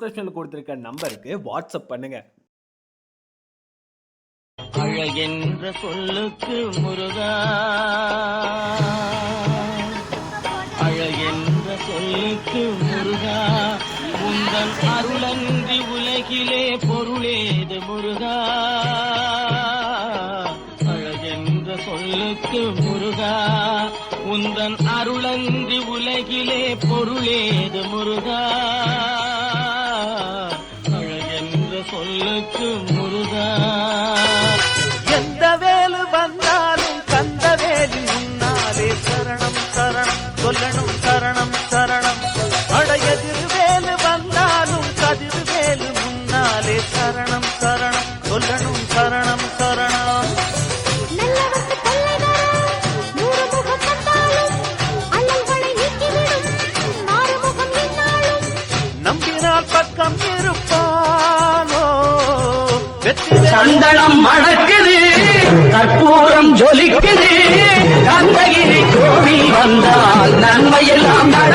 டிஸ்கிரிப்ஷனில் கொடுத்துருக்க நம்பருக்கு வாட்ஸ்அப் பண்ணுங்க. அழகென்ற சொல்லுக்கு முருகா. அழகென்ற சொல்லுக்கு முருகா. உந்தன் அருளன்றி உலகிலே பொருளேது முருகா. அழகென்ற சொல்லுக்கு முருகா. உந்தன் அருளன்றி உலகிலே பொருளேது முருகா. சொல்லுக்கு முருகா. எந்த வேலு வந்தாலும் கந்த வேலி முன்னாலே சரணம் சரணம் சொல்லணும் சரணம் சரணம். அடையதிர் வேலு வந்தாலும் கதிர் வேலு முன்னாலே சரணம் சரணம் சொல்லணும் சரணம் சரணம். தொல்லை வரும் சந்தனம் மணக்குது கற்பூரம் ஜொலிக்குது. கந்தகிரி கோவில் வந்தால் நன்மையெல்லாம் நட